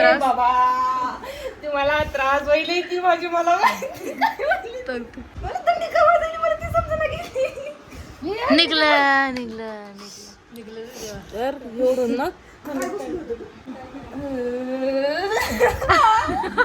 त्रास? बाबा तुम्हाला त्रास होईल की माझी मला ती? निघलं निघलं निघलं. तर एवढं ना.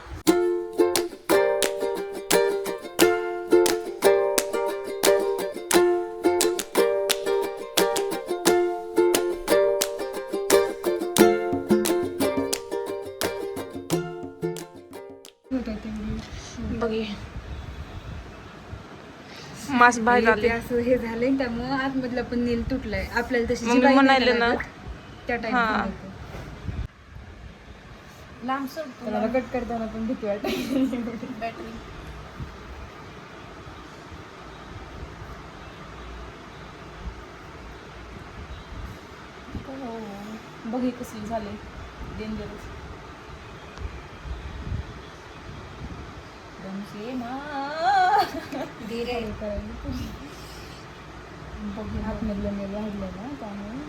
बघे. मास बाहेर आले असं हे झालंय त्यामुळं आतमधला पण नील तुटलाय. आपल्याला तशी जी बाई ना. त्या टाइम हा. लांब मला कट करताना पण भीती वाटते. बॅटरी बघ हे कसली झाले डेंजरस आतमधलं नील वाढलं ना त्यामुळे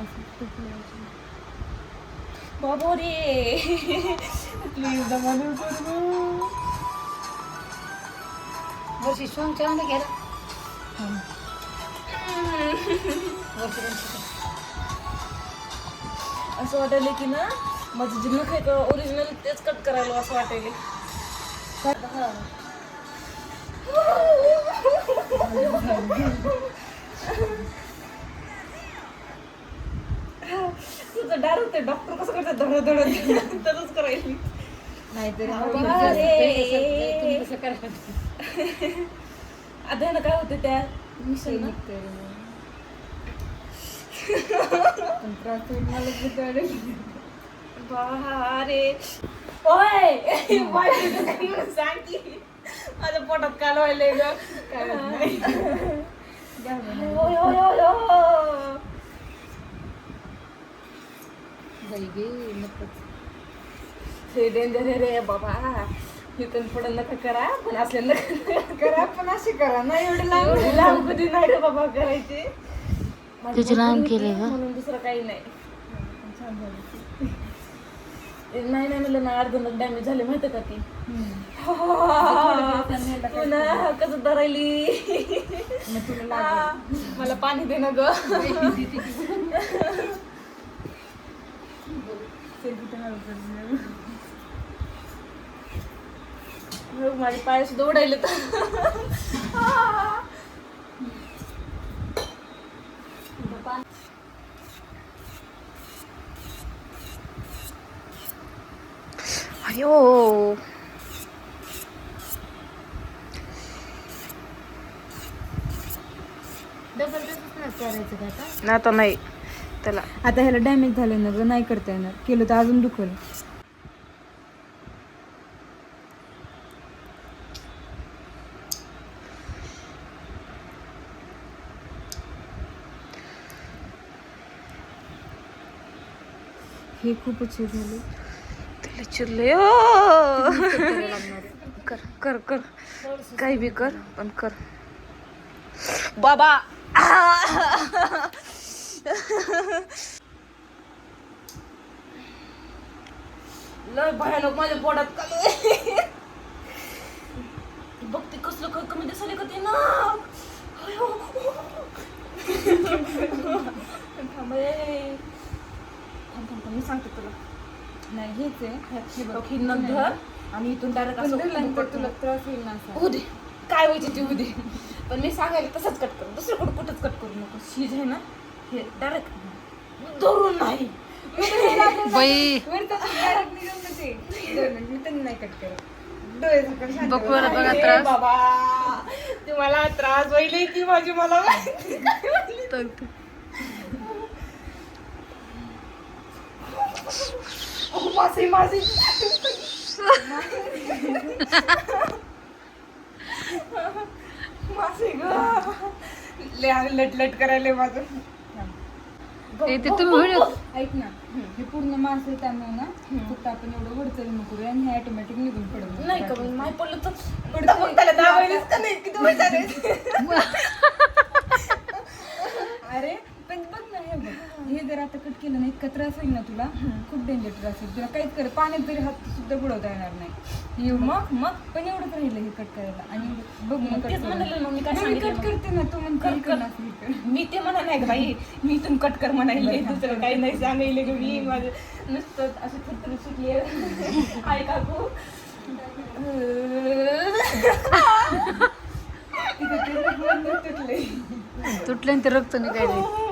असं तुटलं बाबो रे. प्लीज वर्षी सोंग चांगलं घ्या असं वाटायले की ना माझं जे नख आहे ओरिजिनल तेच कट करायला असं वाटायले. तुझं डार होते डॉक्टर कसं करतात धड धड तसंच करायली नाहीतरी करायचं आता ना काय होते त्या मिशन पण होईल मला भीती वाटेल बारे ओय! बाय सांग की. माझ्या पोटात काल व्हायलंय ग. काय होत नाही. गे नकोच. हे डेंजर आहे रे बाबा. इथून पुढे नका करा. पण असले नका करा पण अशी करा. ना एवढं लांब लांब कधी नाही रे बाबा करायचे. तुझी लांब भरपूर केलंय होती, का? म्हणून दुसरं काही नाही. छान झालं. नाही नाही म्हणलं ना अर्ध डॅमेज झाले माहिती का ती. पुन्हा कसं धरायली. मला पाणी दे ना ग. हो, माझे पाय सुद्धा उडायले अयो करायचं का आता? नाही. त्याला. आता ह्याला डॅमेज झालं ना ग नाही करता येणार. केलं तर अजून दुखल. हे खूपच हे झाले. त्याला चिरले कर कर कर. काही बी कर पण कर. बाबा. लय भयानक माझ्या पोटात का बघ ते कसलं क- कमी दिसायला का ते ना अयो. थांब ए. थांब थांब थांब, मी सांगते तुला नाही हेच आहे धर. आणि इथून डायरेक्ट तुला. त्रास होईल ना असा. होऊ दे काय व्हायचे ते होऊ दे पण मी सांगायला तसंच कट कर. दुसरं कुठं कुठंच कट करू नको. शीज आहे ना हे डायरेक्ट धरून नाही. बाई. नाही कट करत. डोळे बघ त्रास. बाबा तुम्हाला त्रास होईल की माझी मला माहिती. तर ओ, मासे मासे मासे ग. लटलट करायला माझं. ते तुम्ही ऐक ना हे पूर्ण मास आहे त्यामुळे ना फक्त आपण एवढं वडचल नको आणि हे ऑटोमॅटिक निघून पडत नाही का नाही पडलं तर पडतं मग त्याला दाबायलाच का नाही किती वेळ झाले अरे पण बघ ना हे बघ हे जर आता कट केलं ना इतका त्रास होईल ना तुला? खूप डेंजर त्रास होईल. तुला काहीच कर पाण्यात तरी हात सुद्धा बुडवता येणार नाही. एवढं मग मग पण एवढंच राहिलं हे कट करायला. आणि बघ मग तेच कट म्हणाले मग मी काय मी सांगितलं कट मग? करते ना तू म्हणते कर, कर. असं इकडं. मी ते म्हणा नाही ग बाई मी इथून कट कर म्हणायले दुसरं काही नाही सांगायले ग मी माझं नुसतं असं थरथर सुटली आहे. काकू. तिथं ते रगवून ते रक्त निघायले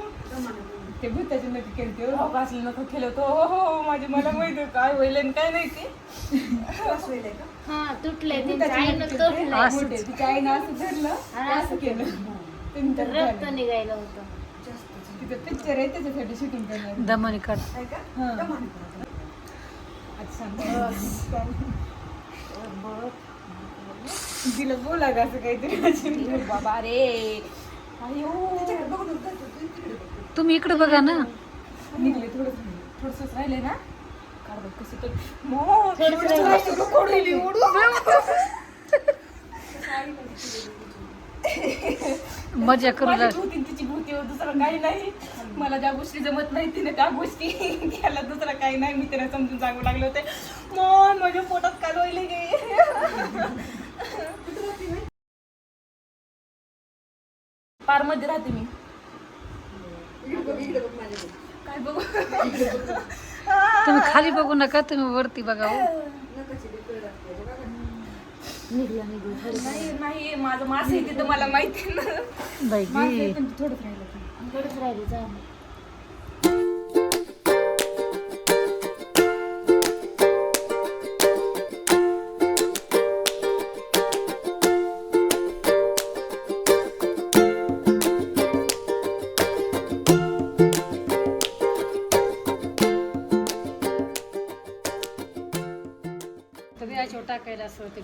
ते भूताचे नक्की केलते हो. हो. का असलं नको केलं होतं. हो हो माझी मला माहीत आहे काय होईल आणि काय नाही ते. हा तुटले भुताचे आईनं. असंच. मोठे. तिच्या आईनं असं धरलं. आणि असं असं केलं. तीन तर रक्त झालं. निघायला होतं. तिथं पिक्चर आहे त्याच्यासाठी शूटिंग करणार दमनी काढ हा. अच्छा तिला बोला का असं काहीतरी? अरे बाबा. रे तुम्ही इकडे बघा ना. निघले थोडं थोडस राहिले ना. कसं तर. मग? मजा करू तिची भूती हो, दुसरं काही नाही. मला ज्या गोष्टी जमत नाही तिने त्या गोष्टी केला दुसरं काही नाही मी त्याला समजून सांगू लागले होते. मन माझ्या पोटात रोहिले गे. पारमध्ये राहते मी काय बघू तुम्ही खाली बघू नका तुम्ही वरती बघा हो. नाही नाही माझं मास आहे तिथं मला माहिती ना बाई. पण थोडंच राहिलं ते. थोडंच राहिली जा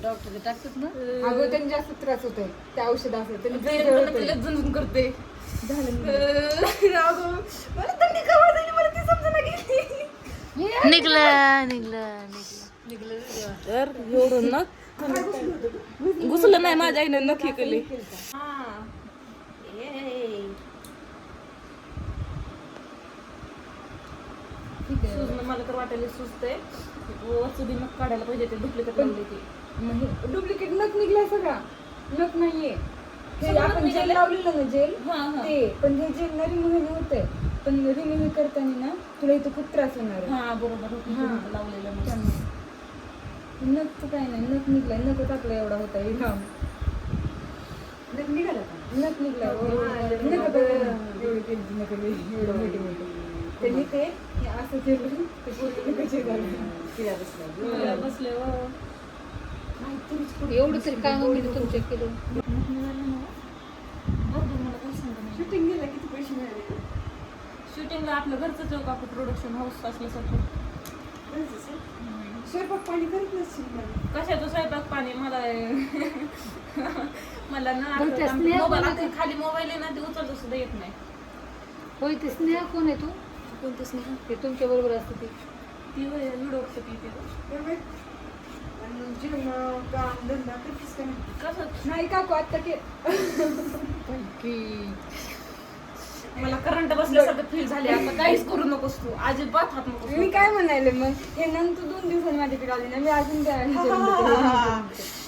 डॉक्टर टाकतात ना. अगं त्यांनी जास्त त्रास होतोय. त्या औषध त्यांनी होतंय. करते झालं नाही. अगं, मला थंडी का वाजायली मला ती समजा गेली. निघलं निघलं निघलं. तर एवढं ना. घुसलं नाही माझ्या आईनं नखी केली सूज मला तर वाटायला सुचतंय वचुदी मग काढायला पाहिजे ते डुप्लिकेट लावले ते डुप्लिकेट नख निघलाय सगळा नख नाहीये. हे सगळं आपण जेल निघालंय? लावलेलं ना जेल? हा, हा. ते. पण हे जेल ना रिमूव्ह होतंय. पण रिमूव्ह करताना ना तुला इथं खूप त्रास होणार आहे. हा बरोबर. हा. लावलेलं. त्यामुळे. नख तर काय नाही. नख निघलाय. नख टाकला एवढा होता. हे घाम नख निघाला नख निघलाय. नख बघा. एवढे केली नख एवढं मोठे मोठे. त्यांनी ते हे असं केलं ते पूर्ण झाले? बसले हो. एवढं तरी काम मी तुमच्या केलं. शूटिंग गेला किती पैसे मिळाले. शूटिंगला आपलं घरचं चौक आपलं प्रोडक्शन हाऊस असल्यासारखं. स्वयंपाक पाणी करत नसशील मला. कशाचं स्वयंपाक पाणी? मला मला ना बरं, त्या स्नेहा मोबाईल खाली मोबाईल आहे ना ते उचलता सुद्धा येत नाही. होय ते स्नेहा कोण आहे तू? कोणतं स्नेह? ते तुमच्या बरोबर असते ती. ती व्हिडिओ ती जेवण, काम, धंदा करतेस का नाही? कसं नाही काकू आता के मला करंट बसल्यासारखं फील झाले आता काहीच करू नकोस तू. अजिबात हात नकोस मी काय म्हणाले मग? हे नंतर दोन दिवसांनी माझ्याकडे आले ना मी अजून.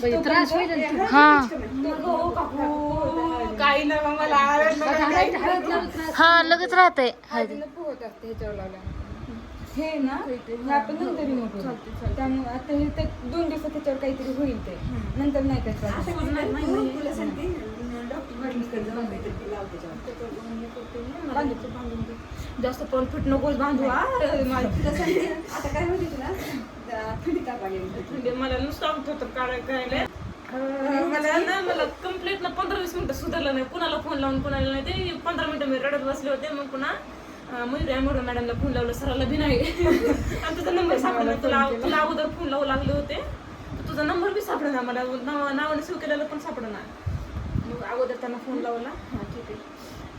बाई त्रास होईल ना तुला. हा. नको काकू. काही नाही मला आवडत नाही. हा लगेच राहते हळदीनं पोहत असते ह्याच्यावर लावल्यानंतर हे ना हे आपण नंतर रिमूव्ह करू त्यामुळे आता हे ते दोन दिवसात त्याच्यावर काहीतरी होईल ते. नंतर नाही दे. जास्त पण फिट नकोस बांधू हा. मला- आता काय होते तुला? थंडी ताप आली म्हणजे मला नुसतं तर काढायला. मला ना मला कंप्लीट ना पंधरा वीस मिनिटं सुधारलं नाही. कुणाला फोन लावून कुणाला नाही. ते पंधरा मिनिटं मी रडत बसले होते मग पुन्हा मयुरी मयुरी मॅडमला फोन लावलं सराला बी नाही. आणि तुझा नंबर सापडला तुला तुला अगोदर फोन लावू लागले होते. तर तुझा नंबर बी सापडला मला नाव- नावाने सेव्ह केलेलं पण सापडणार मग अगोदर त्यांना फोन लावला. हां ठीक आहे.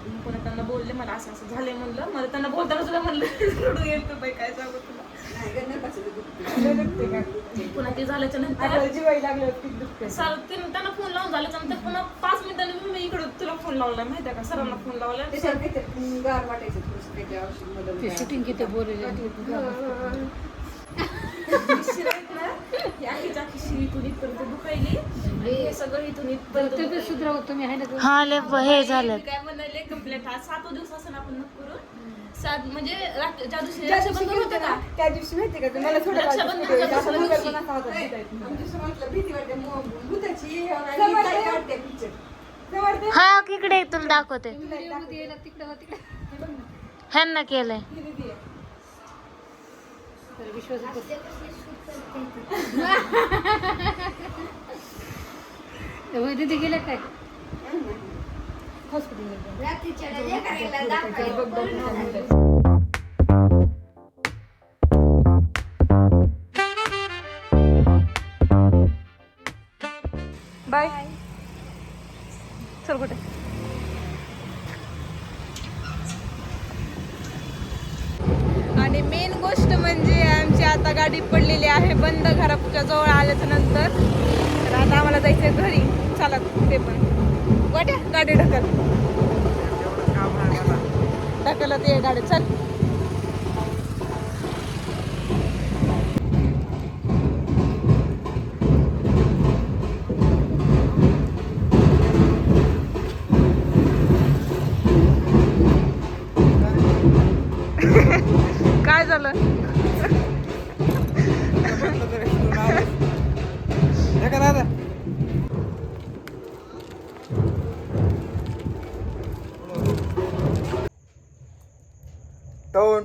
मग पुन्हा त्यांना बोलले मला असं असं झालंय म्हणलं. मला त्यांना बोलताना सुद्धा म्हणलं रडू येईल तर बाई काय सांगू तुला? पुन्हा ते झाल्याच्यानंतर जीवाई लागलं सर त्यांना फोन लावून झाल्याच्यानंतर पुन्हा पाच मिनिटांनी मी इकडे तुला फोन लावला माहिती आहे का? सरांना फोन लावला गार वाटायचं. ते शूटिंग किती बोलले ही हे? हा लय ब- हे झालं. काय म्हणाले कंप्लेंट आज सात दिवसापासून आपण नको करू सात म्हणजे ज्या दिवशी रक्षाबंधन होतं ना, त्या दिवशी माहिती का मला थोडं रक्षाबंधन असं असा? हा इकडे तुला दाखवते. हो, तिकडं. ह्यांना केलंय. दीदी गेल्या काय? बाय गाडी आहे बंद घराच्या जवळ आल्याच्यानंतर. तर आता आम्हाला जायचं घरी. चला ते पण. वाट्या गाडी ढकल. ढकलत ये गाडी. चल.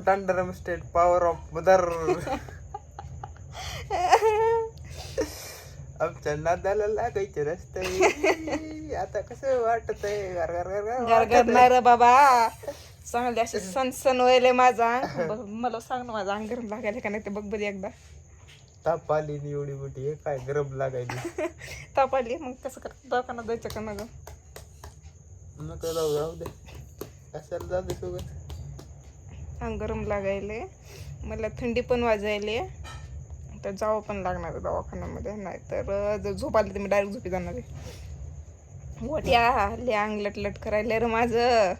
Don't underestimate power of mother. आमच्या नादाला लागायचे रस्ते. आता कसं वाटत आहे गार गार वाटत आहे. नाही रे बाबा. चांगले असे सण सण व्हायले माझा. मला सांग ना माझा अंग गरम लागायला का नाही ते बघ बरी एकदा. ताप आली नि एवढी मोठी काय गरम लागायली. ताप आली मग कसं कर दवाखान्यात जायचं का ना गं नको जाऊ जाऊ दे. कशाला जाऊ दे सोबत? अंग गरम लागायले. मला थंडी पण वाजायली. तर जावं पण लागणार आहे दवाखान्यामध्ये नाही तर जर झोप आली तर मी डायरेक्ट झोपी जाणार आहे. वट्या ले अंग लटलट करायला रे माझं.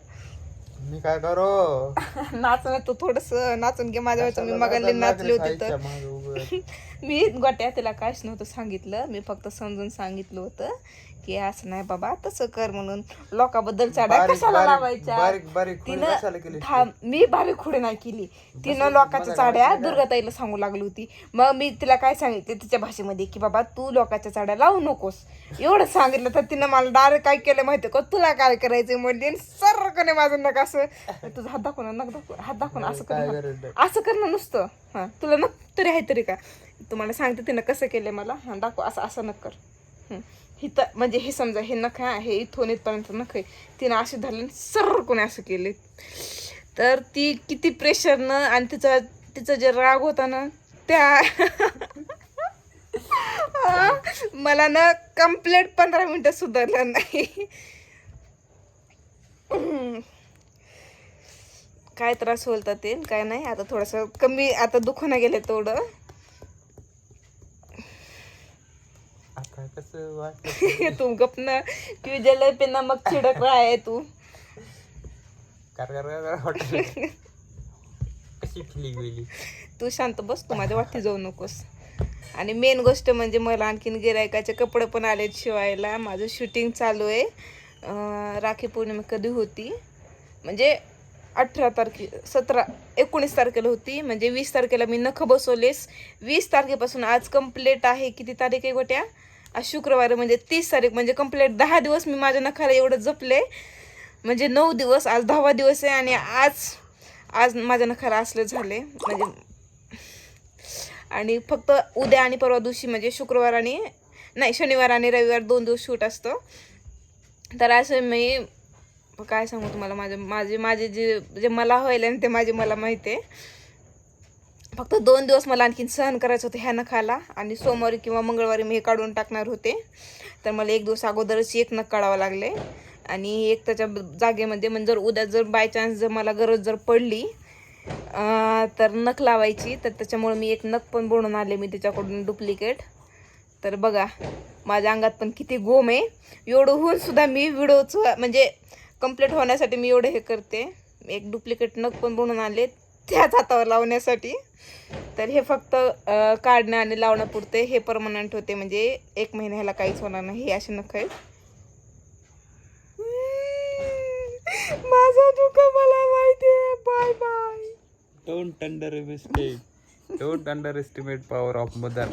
मी काय करू? नाच ना तू थोडस नाचून घे माझ्या मी मगाली नाचली होती तर. मी गोट्या तिला काहीच नव्हतं सांगितलं. मी फक्त समजून सांगितलं होतं. की असं नाही बाबा तसं कर म्हणून लोकांबद्दल बारीक- कशाला लावायच्या? बारीक- केली तिनं थांब मी बारीक खुडे नाही केली. तिनं लोकांच्या चाड्या दुर्गाताईला सांगू लागली होती. मग मी तिला काय सांगितले तिच्या भाषेमध्ये की बाबा तू लोकांच्या चाड्या लावू नकोस. एवढं सांगितलं तर तिनं मला डायरेक्ट काय केलं माहिती का? तुला काय करायचं म्हणजे सरकने माझं नका असं तुझा हात दाखव ना नक दाखव हात दाखव ना असं कर ना. असं कर ना नुसतं. हां तुला नक तरी आहे तरी का? तुम्हाला सांगते तिनं कसं केलं मला. हां दाखव असं असं नक कर. हं. हिथं म्हणजे हे समजा हे नख आहे इथून इथपर्यंत नख आहे. तिनं असे धरले सर कोणी असं केले. तर ती किती प्रेशरनं आणि तिचा तिचा जे राग होता ना त्या मला ना कंप्लीट पंधरा मिनटं सुधारलं नाही. काय त्रास होता ते काय नाही आता थोडंसं कमी आता दुखणं गेले तेवढं. कसं वाटत. तू गप ना. तू जले पे नमक छिडक रहा है तू. कार कार कार वाटत कशी फिलिंग गेली तू शांत बस तू माझ्या वाटी जाऊ नकोस. आणि मेन गोष्ट म्हणजे मला आणखीन गिरायकाचे कपडे पण आलेत शिवायला. माझं शूटिंग चालू आहे. राखी पौर्णिमा कधी होती? म्हणजे अठरा तारखे सतरा एकोणीस तारखेला होती. म्हणजे वीस तारखेला मी नख बसवलेस. वीस तारखेपासून आज कंप्लेट आहे. किती तारीख आहे गोट्या? आज शुक्रवार म्हणजे तीस तारीख म्हणजे कंप्लीट दहा दिवस मी माझ्या नखाला एवढं जपले. म्हणजे नऊ दिवस आज दहावा दिवस आहे आणि आज आज माझ्या नखाला असले झाले. म्हणजे आणि फक्त उद्या आणि परवा दिवशी म्हणजे शुक्रवार आणि नाही शनिवार आणि रविवार दोन दिवस शूट असतं. तर असं मी काय सांगू तुम्हाला माझे माझे माझे जे जे मला होईल आणि ते माझे मला माहिती आहे. फक्त दोन दिवस मला आणखीन सहन करायचं होतं ह्या नखाला आणि सोमवारी किंवा मंगळवारी मी हे काढून टाकणार होते. तर मला एक दिवस अगोदरच एक नख काढावं लागले. आणि एक त्याच्या जागेमध्ये म्हणजे जर उद्या जर बाय चान्स जर मला गरज जर पडली तर नख लावायची. तर त्याच्यामुळे मी एक नख पण बनवून आले मी त्याच्याकडून डुप्लिकेट तर बघा माझ्या अंगात पण किती गोम आहे. एवढं होऊन सुद्धा मी व्हिडिओचं म्हणजे कंप्लीट होण्यासाठी मी एवढं हे करते. एक डुप्लिकेट नख पण बनवून आले त्याच हातावर लावण्यासाठी. तर हे फक्त काढणं आणि लावणं पुरते हे परमनंट होते. म्हणजे एक महिन्याला काहीच होणार नाही हे असे नख आहेत. माझा दुःख मला माहिती bye bye don't underestimate don't underestimate power of mother